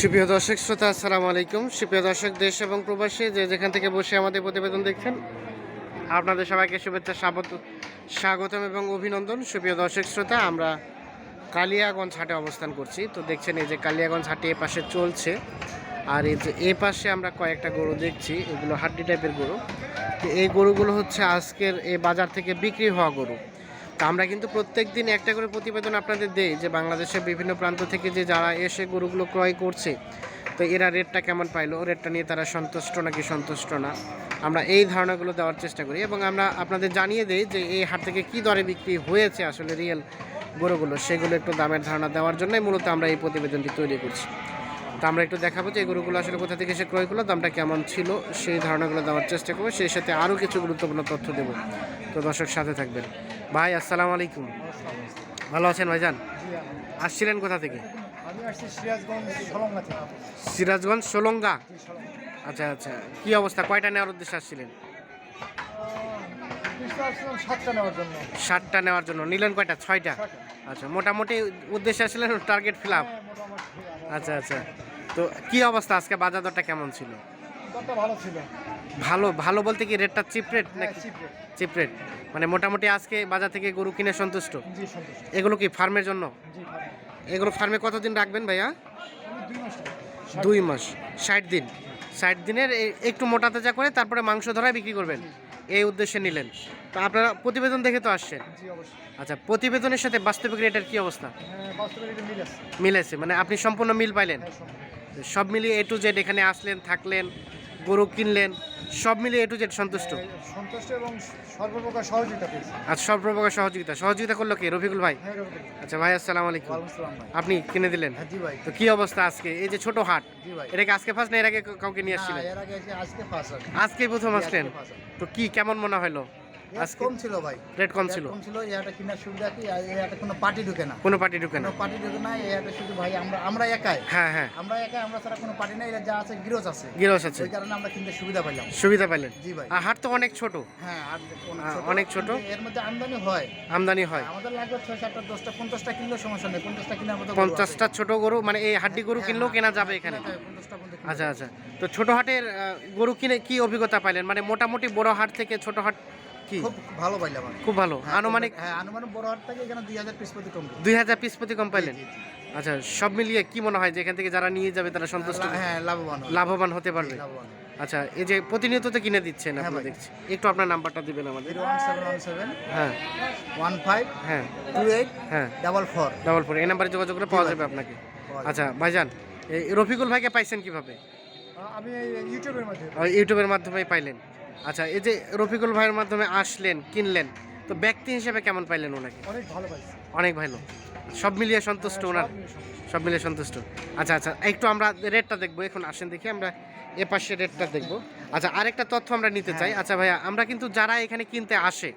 সুপ্রিয় দর্শক, শ্রোতা, আসসালামু আলাইকুম। সুপ্রিয় দর্শক, দেশ এবং প্রবাসী, যে যেখান থেকে বসে আমাদের প্রতিবেদন দেখছেন, আপনাদের সবাইকে শুভেচ্ছা, স্বাগত, স্বাগতম এবং অভিনন্দন। সুপ্রিয় দর্শক, শ্রোতা, আমরা কালিয়াগঞ্জ হাটে অবস্থান করছি। তো দেখছেন এই যে কালিয়াগঞ্জ হাটে এ পাশে চলছে, আর এই যে এ পাশে আমরা কয়েকটা গরু দেখছি, এগুলো হাড্ডি টাইপের গরু। তো এই গরুগুলো হচ্ছে আজকের এই বাজার থেকে বিক্রি হওয়া গরু। তো আমরা কিন্তু প্রত্যেক দিন একটা করে প্রতিবেদন আপনাদের দেই যে বাংলাদেশের বিভিন্ন প্রান্ত থেকে যে যারা এসে গরুগুলো ক্রয় করছে, তো এরা রেটটা কেমন পাইলো? রেটটা নিয়ে তারা সন্তুষ্ট নাকি সন্তুষ্ট না? আমরা এই ধারণাগুলো দেওয়ার চেষ্টা করি এবং আমরা আপনাদের জানিয়ে দেই যে এই হাট থেকে কী দরে বিক্রি হয়েছে আসলে রিয়েল গরুগুলো, সেগুলো একটু দামের ধারণা দেওয়ার জন্যই মূলত আমরা এই প্রতিবেদনটি তৈরি করছি। তো আমরা একটু দেখাবো যে এই গরুগুলো আসলে কোথা থেকে এসে ক্রয় করল দামটা কেমন ছিল সেই ধারণাগুলো দেওয়ার চেষ্টা করব সেই সাথে আরও কিছু গুরুত্বপূর্ণ তথ্য দেবো। তো দর্শক সাথে থাকবেন। ভাই আসসালামু আলাইকুম। ভালো আছেন ভাইজান? আসছিলেন কোথা থেকে? সিরাজগঞ্জ সলঙ্গা আচ্ছা আচ্ছা। কি অবস্থা? কয়টা নেওয়ার উদ্দেশ্যে আসছিলেন? সাতটা নেওয়ার জন্য। ষাটটা নেওয়ার জন্য। নিলেন কয়টা? ছয়টা। আচ্ছা মোটামুটি উদ্দেশ্যে আসছিলেন টার্গেট ফিল আপ আচ্ছা আচ্ছা। তো কি অবস্থা? আজকে বাজার দরটা কেমন ছিল? ভালো ছিল। ভালো ভালো বলতে কি রেটটা চিপ রেট হ্যাঁ নাকি? Cheap rate. মানে মোটামুটি আজকে বাজার থেকে গরু কিনে সন্তুষ্ট? এগুলো কি ফার্মের জন্য? এগুলো ফার্মে কতদিন রাখবেন ভাইয়া? দুই মাস ষাট দিন। ষাট দিনের একটু মোটা তাজা করে তারপরে মাংস ধরায় বিক্রি করবেন। এই উদ্দেশ্যে নিলেন। তো আপনারা প্রতিবেদন দেখে তো আসছেন। আচ্ছা প্রতিবেদনের সাথে বাস্তবিক রেটের কি অবস্থা? হ্যাঁ মিলেছে মানে আপনি সম্পূর্ণ মিল পাইলেন। হ্যাঁ। সব মিলিয়ে এ টু জেড এখানে আসলেন থাকলেন গরু কিনলেন সব মিলিয়ে এ টু জেড সন্তুষ্ট? সন্তুষ্ট এবং সর্বপ্রকার সহযোগিতা পেয়েছি। আর সব প্রকার সহযোগিতা। সহযোগিতা করল কি? রফিকুল ভাই? হ্যাঁ আচ্ছা ভাই আসসালামু আলাইকুম। আপনি কিনে দিলেন? হ্যাঁ জি ভাই। তো কি অবস্থা আজকে? এই যে ছোট হাট জি ভাই। এটা কি আজকে ফার্স্ট না এর আগে কাউকে নিয়ে আসছিলেন? আজকে প্রথম আসলেন? তো কি কেমন মনে হলো? আজকে কম ছিল ভাই। রেট কম ছিল। কম ছিল এই হাটে কেনার সুবিধা কি? এই হাটে কোনো পার্টি ঢুকে না। কোনো পার্টি ঢুকে না। কোনো পার্টি ঢুকে না এই হাটে শুধু ভাই আমরা আমরা একাই। হ্যাঁ হ্যাঁ। আমরা একাই আমরা ছাড়া কোনো পার্টি নাই যা আছে গিরোজ আছে। গিরস আছে। ওই কারণে আমরা কিনতে সুবিধা পাইলাম। সুবিধা পাইলেন। জি ভাই। আর হাট তো অনেক ছোট। হ্যাঁ অনেক ছোট। এর মধ্যে আমদানি হয়। আমদানি হয়। আমাদের লাগবে ছয় সাতটা দশটা পঞ্চাশটা কিনলেও সমস্যা নেই। পঞ্চাশটা কিনার মতো পঞ্চাশটা ছোট গরু মানে এই হাড্ডি গরু কিনলেও কেনা যাবে এখানে। আচ্ছা আচ্ছা। তো ছোট হাটের গরু কিনে কি অভিজ্ঞতা পাইলেন? মানে মোটামুটি বড় হাট থেকে ছোট হাট কি? খুব ভালো পাইলাম খুব ভালো। হ্যাঁ, আনুমানিক হ্যাঁ আনুমানিক বড় হাট থেকে এখানে দুই হাজার পিস প্রতি কম দুই হাজার পিস প্রতি কম পাইলেন? আচ্ছা সব মিলিয়ে কি মনে হয় যে এখান থেকে যারা নিয়ে যাবে তারা সন্তুষ্ট? হ্যাঁ লাভবান লাভবান হতে পারবে। আচ্ছা এই যে প্রতিনিয়ত তো কিনে দিচ্ছেন হ্যাঁ দেখছি। একটু আপনার নাম্বারটা দিবেন আমাদের। ওয়ান সেভেন হ্যাঁ। ওয়ান ফাইভ হ্যাঁ। টু এইট হ্যাঁ। Double four. Double four. এই নাম্বারে যোগাযোগ করে পাওয়া যাবে আপনাকে। আচ্ছা ভাইজান এই রফিকুল ভাইকে পাইছেন কীভাবে? আমি ইউটিউবের মধ্যে আর ইউটিউবের মাধ্যমে পাইলেন। আচ্ছা এই যে রফিকুল ভাইয়ের মাধ্যমে আসলেন কিনলেন তো ব্যক্তি হিসেবে কেমন পাইলেন ওনাকে? অনেক ভালো পাইছি। অনেক ভালো। সব মিলিয়ে সন্তুষ্ট ওনার? সব মিলিয়ে সন্তুষ্ট। আচ্ছা আচ্ছা একটু আমরা রেটটা দেখব এখন আসেন দেখি আমরা এ পাশে রেটটা দেখব। আচ্ছা আরেকটা তথ্য আমরা নিতে চাই। আচ্ছা ভাইয়া আমরা কিন্তু যারা এখানে কিনতে আসে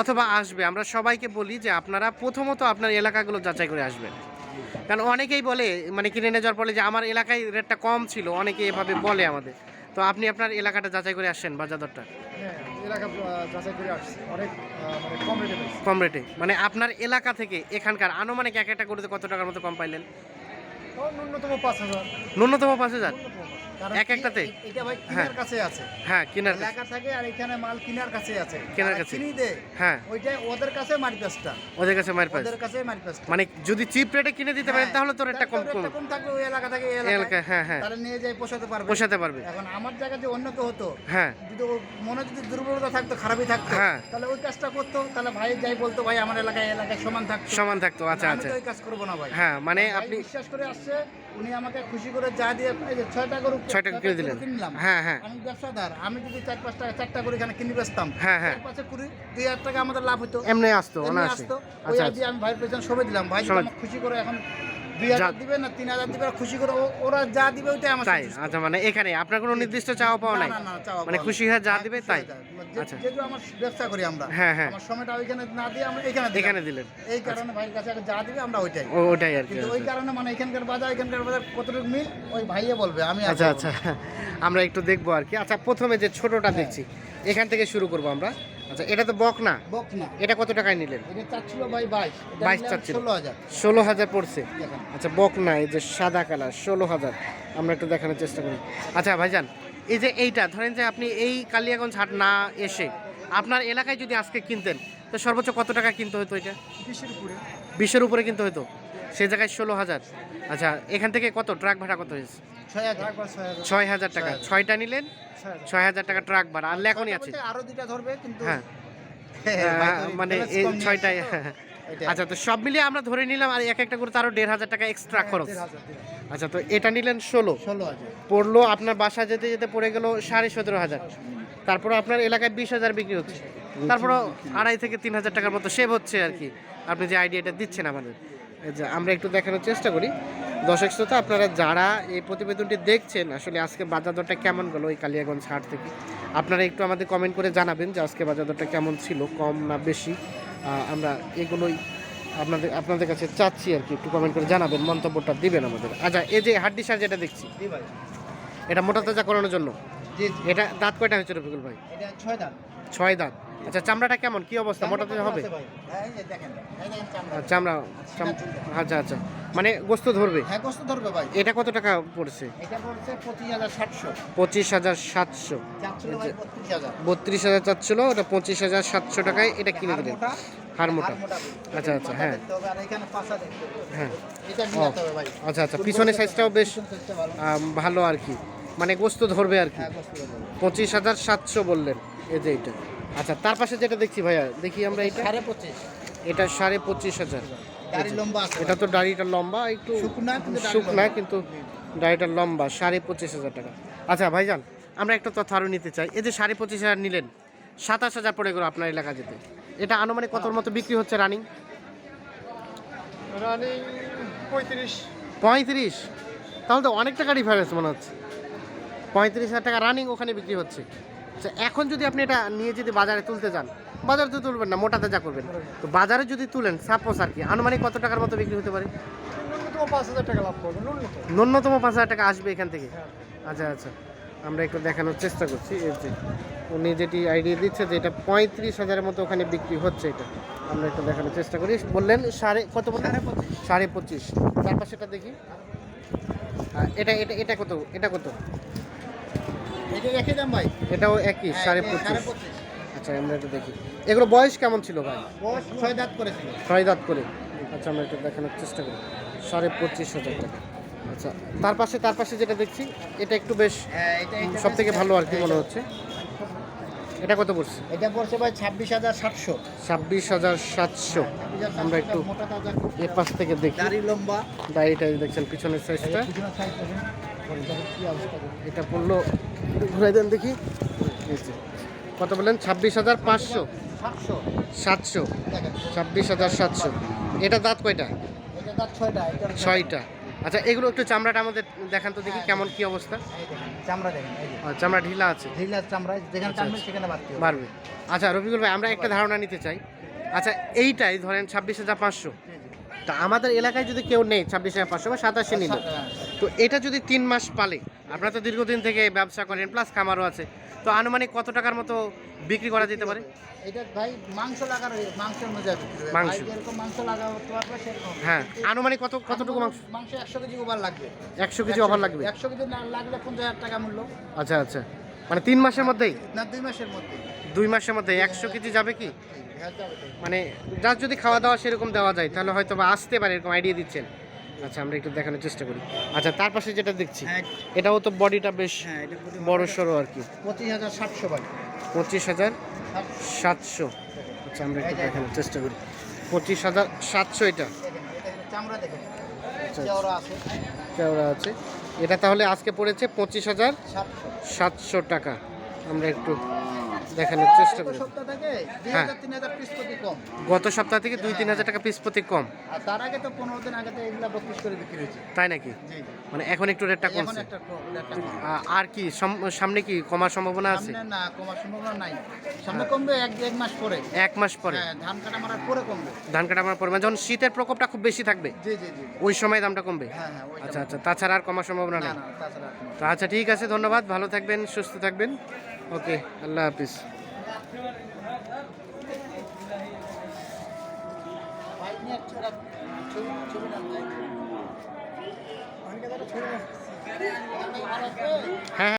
অথবা আসবে আমরা সবাইকে বলি যে আপনারা প্রথমত আপনার এলাকাগুলো যাচাই করে আসবেন। কারণ অনেকেই বলে মানে কিনে নিয়ে যাওয়ার পরে যে আমার এলাকায় রেটটা কম ছিল। অনেকে এভাবে বলে আমাদের। তো আপনি আপনার এলাকাটা যাচাই করে আসছেন বাজার দরটা? হ্যাঁ এলাকা যাচাই করে আসছি। অনেক মানে কম রেটে কম রেটে মানে আপনার এলাকা থেকে এখানকার আনুমানিক এক একটা করতে কত টাকার মতো কম পাইলেন? ন্যূনতম পাঁচ হাজার। ন্যূনতম পাঁচ হাজার। এক একটাতে? এটা ভাই হ্যাঁ। কিনার কাছে আছে। হ্যাঁ কেনার থাকে আর এখানে মাল কিনার কাছে আছে। কেনার কাছে। কিনি দে হ্যাঁ। ওইটা ওদের কাছে মার্কেটটা ওদের কাছে মায়ের পাইছে ওদের কাছে মার্কেটটা মানে যদি চিপ রেটে কিনে দিতে পারেন তাহলে তো রেটটা কম কম। কম থাকবে ওই এলাকা থেকে এই এলাকা হ্যাঁ হ্যাঁ। তারা নিয়ে যায় পোষাতে পারবে। পোষাতে পারবে। এখন আমার জায়গায় যে অন্য কেউ হতো হ্যাঁ। যদি মনে যদি দুর্বলতা থাকতো খারাপই থাকতো হ্যাঁ। তাহলে ওই কাজটা করতো। তাহলে ভাই যাই বলতো ভাই আমার এলাকায় এলাকায় সমান থাকতো। সমান থাকতো আচ্ছা আচ্ছা। ওই কাজ করব না ভাই। হ্যাঁ মানে আপনি বিশ্বাস করে আসছে উনি আমাকে খুশি করে যা দিয়ে এই যে ছয়টা গরু ছয়টা ছয়টা কিনে দিলেন। কিনলাম। হ্যাঁ হ্যাঁ। আমি ব্যবসাদার আমি যদি চার পাঁচ টাকা চারটা করে এখানে কিনে বেচতাম হ্যাঁ, হ্যাঁ। পাঁচে কুড়ি দুই হাজার টাকা আমাদের লাভ হতো এমনি আসতো এমনি আসতো। ওই আচ্ছা। আচ্ছা আমি ভাইয়ের পেছনে সবে দিলাম। ভাই খুশি করে এখন দিবে না তিন হাজার দিবে খুশি করে ওরা যা দিবে ওইটাই আমার তাই আচ্ছা মানে এখানে আপনার কোনো নির্দিষ্ট চাওয়া পাওয়া নাই? না, না, চাওয়া মানে খুশি হয়ে যা হ্যাঁ, দিবে তাই? হয়ে যায়। যে- আচ্ছা। যেহেতু আমার ব্যবসা করি আমরা হ্যাঁ হ্যাঁ। আমার সময়টা ওইখানে না দিয়ে আমরা এখানে দিলেন। এই কারণে ভাইয়ের কাছে যা দিবে আমরা ওইটাই। আর কি ওই কারণে মানে এখানকার বাজার এখানকার বাজার কতটুকু মিল ওই ভাইয়ে বলবে আমি আচ্ছা আচ্ছা। আমরা একটু দেখব আর কি। আচ্ছা প্রথমে যে ছোটটা দেখছি এখান থেকে শুরু করব আমরা। আচ্ছা এটা তো বক না? বক না। এটা কত টাকায় নিলেন? এটা চাচ্ছিল ভাই বাইশ। বাইশ চাচ্ছিল। ষোলো হাজার। ষোলো হাজার পড়ছে। আচ্ছা বক না এই যে সাদা কালার ষোলো হাজার। আমরা একটু দেখানোর চেষ্টা করি। আচ্ছা ভাইজান এই যে এইটা ধরেন যে আপনি এই কালিয়াগঞ্জ হাট না এসে আপনার এলাকায় যদি আজকে কিনতেন তো সর্বোচ্চ কত টাকা কিনতে হতো এটা? বিশের উপরে। বিশের উপরে কিনতে হতো? সেই জায়গায় ষোলো হাজার। আচ্ছা এখান থেকে কত? ট্রাক ভাড়া কত হয়েছে? ছয় হাজার। টাকা। ছয়টা নিলেন? ছয় হাজার। টাকা ট্রাক ভাড়া। আর লেখনই আছে। আরও দুইটা ধরবে কিন্তু হ্যাঁ। তো মানে এই ছয়টায় তো। এটা। আচ্ছা তো সব মিলিয়ে আমরা ধরে নিলাম আর এক একটা করে তারও দেড় হাজার টাকা এক্সট্রা খরচ। আচ্ছা তো এটা নিলেন ষোলো। পড়ল আপনার বাসা যেতে যেতে পড়ে গেল সাড়ে সতেরো হাজার। তারপর আপনার এলাকায় বিশ হাজার বিক্রি হচ্ছে। তারপরও আড়াই থেকে তিন হাজার টাকার মতো সেভ হচ্ছে আর কি। আপনি যে আইডিয়াটা দিচ্ছেন আমাদের। যে আমরা একটু দেখানোর চেষ্টা করি। দর্শক শ্রোতা আপনারা যারা এই প্রতিবেদনটি দেখছেন আসলে আজকে বাজার দরটা কেমন গেল ওই কালিয়াগঞ্জ হাট থেকে? আপনারা একটু আমাদের কমেন্ট করে জানাবেন যে আজকে বাজার দরটা কেমন ছিল কম না বেশি? আমরা এগুলোই আপনাদের আপনাদের কাছে চাচ্ছি আর কি একটু কমেন্ট করে জানাবেন মন্তব্যটা দিবেন আমাদের। আচ্ছা এই যে হাড্ডি সার যেটা দেখছি ভাই। এটা মোটা তাজা করানোর জন্য? এটা দাঁত কয়টা হয়েছে রফিকুল ভাই? ছয় দাম ছয় দাঁত। আচ্ছা চামড়াটা কেমন? কি অবস্থা? মোটা তাজা হবে? চামড়া। চাম- আচ্ছা আচ্ছা মানে গোস্ত ধরবে? হ্যাঁ গোস্ত ধরবে ভাই। এটা কত টাকা পড়ছে? এটা পড়ছে পঁচিশ হাজার সাতশো। চাচ্ছিল বত্রিশ হাজার। চাচ্ছিল ওটা পঁচিশ হাজার সাতশো টাকায় এটা কিনে দিলেন? হাড় মোটা। আচ্ছা, আচ্ছা, হ্যাঁ। হ্যাঁ। আচ্ছা আচ্ছা। পিছনের সাইজটাও বেশ ভালো। আর কি। মানে গোস্ত ধরবে আর কি। হ্যাঁ। পঁচিশ হাজার সাতশো বললেন। এই যে এটা। আচ্ছা তার পাশে যেটা দেখছি ভাইয়া দেখি আমরা এটা। সাড়ে পঁচিশ। এটা সাড়ে পঁচিশ হাজার। এটা তো দাড়িটা লম্বা একটু শুকনা কিন্তু দাড়িটা লম্বা। সাড়ে পঁচিশ হাজার টাকা। আচ্ছা ভাইজান আমরা একটা তথ্য আরও নিতে চাই। এই যে সাড়ে পঁচিশ হাজার নিলেন সাতাশ হাজার পড়ে গেল আপনার এলাকা যেতে। এটা আনুমানিক কতর মতো বিক্রি হচ্ছে রানিং? রানিং পঁয়ত্রিশ। পঁয়ত্রিশ? তাহলে তো অনেক টাকা ডিফারেন্স মনে হচ্ছে। পঁয়ত্রিশ হাজার টাকা রানিং ওখানে বিক্রি হচ্ছে। আচ্ছা এখন যদি আপনি এটা নিয়ে যদি বাজারে তুলতে যান বাজারে তো তুলবেন না মোটাতে যা করবেন। তো বাজারে যদি তুলেন সাপোজ আর কি আনুমানিক কত টাকার মতো বিক্রি হতে পারে? ন্যূনতম পাঁচ হাজার টাকা আসবে এখান থেকে? আচ্ছা আচ্ছা। আমরা একটু দেখানোর চেষ্টা করছি এই যে উনি যেটি আইডিয়া দিচ্ছে যে এটা পঁয়ত্রিশ হাজারের মতো ওখানে বিক্রি হচ্ছে এটা। আমরা একটু দেখানোর চেষ্টা করি। বললেন সাড়ে কত বললেন? সাড়ে পঁচিশ। সাড়ে পঁচিশ। পাশেটা দেখি। এটা এটা এটা কত? এটা কত? এটাও একই হ্যাঁ, সাড়ে পঁচিশ। আচ্ছা আমরা একটু দেখি। এগুলো বয়স কেমন ছিল ভাই? ছয় দাঁত করেছিল ছয় দাঁত করে। আচ্ছা আমরা একটু দেখানোর চেষ্টা করি। সাড়ে পঁচিশ হাজার টাকা। আচ্ছা তার পাশে তার পাশে যেটা দেখছি এটা একটু বেশ হ্যাঁ এটা এটা সব থেকে ভালো আর কি মনে হচ্ছে। এটা কত পড়ছে? এটা পড়ছে ভাই ছাব্বিশ হাজার সাতশো। ছাব্বিশ হাজার সাতশো। আমরা একটু মোটা তাজা এ পাশ থেকে দেখি। দাড়ি লম্বা। ডায়েরিটা দেখছেন পিছনের সাইজটা। এটা পড়ল ঘুরাই দেন দেখি। কত বললেন? ছাব্বিশ হাজার পাঁচশো। সাতশো। ছাব্বিশ হাজার সাতশো। এটা দাঁত কয়টা? ছয়টা। আচ্ছা এগুলো একটু চামড়াটা আমাদের দেখান তো দেখি কেমন কি অবস্থা। চামড়া দেখেন এই যে আর চামড়া ঢিলা আছে। ঢিলার চামড়া যেখানে আচ্ছা, আচ্ছা। সেখানে বাড়বে। আচ্ছা রবিকুল ভাই আমরা একটা ধারণা নিতে চাই। আচ্ছা এইটাই ধরেন ছাব্বিশ হাজার পাঁচশো। তা আমাদের এলাকায় যদি কেউ নেই ছাব্বিশ হাজার পাঁচশো বা সাতাশে নিল হ্যাঁ। তো এটা যদি তিন মাস পালে আপনারা তো দীর্ঘদিন থেকে ব্যবসা করেন প্লাস খামারও আছে। তো আনুমানিক কত টাকার মতো বিক্রি করা যেতে পারে? এটা ভাই মাংস লাগার মাংসের মধ্যে। মাংস। পারবে সেরকম হ্যাঁ আনুমানিক কত কতটুকু মাংস? মাংস একশো কেজি ওভার লাগবে। একশো কেজি অফার লাগবে? একশো কেজি না লাগলে পঞ্চাশ হাজার টাকা মূল্য। আচ্ছা আচ্ছা। মানে তিন মাসের মধ্যেই? না দুই মাসের মধ্যে দুই মাসের মধ্যে একশো কেজি যাবে কি? হ্যাঁ। মানে যার যদি খাওয়া দাওয়া সেরকম দেওয়া যায় তাহলে হয়তো বা আসতে পারে এরকম আইডিয়া দিচ্ছেন। আচ্ছা আমরা একটু দেখানোর চেষ্টা করি। আচ্ছা তার পাশে যেটা দেখছি হ্যাঁ এটাও তো বডিটা বেশ হ্যাঁ বড় সড়ো আর কি। পঁচিশ হাজার সাতশো ভাই। পঁচিশ হাজার সাতশো। আচ্ছা আমরা একটু দেখানোর চেষ্টা করি। পঁচিশ হাজার সাতশো এটা। চামড়া দেখেন। আচ্ছা চেওড়া আছে। এটা তাহলে আজকে পড়েছে পঁচিশ হাজার সাতশো টাকা। আমরা একটু দেখানোর চেষ্টা গত করি। সপ্তাহ থেকে দুই হ্যাঁ। তিন হাজার পিস প্রতি কম। গত সপ্তাহ থেকে দুই তিন হাজার টাকা পিস প্রতি কম। আর তার আগে তো পনেরো দিন আগে তো এগুলা বত্রিশ করে বিক্রি হয়েছে। তাই নাকি? মানে এখন একটু রেটটা কমছে। আর কি সামনে কি কমার সম্ভাবনা আছে? না কমার সম্ভাবনা নাই। সামনে কমবে এক দেড় মাস পরে। এক মাস পরে। হ্যাঁ ধান কাটা মারার পরে কমবে। ধান কাটা আমার পরে। মানে যখন শীতের প্রকোপটা খুব বেশি থাকবে জি জি জি ওই সময় দামটা কমবে? হ্যাঁ আচ্ছা আচ্ছা তাছাড়া আর কমার সম্ভাবনা নেই? আচ্ছা ঠিক আছে ধন্যবাদ ভালো থাকবেন সুস্থ থাকবেন। ওকে আল্লাহ হাফিজ। হ্যাঁ।, হ্যাঁ।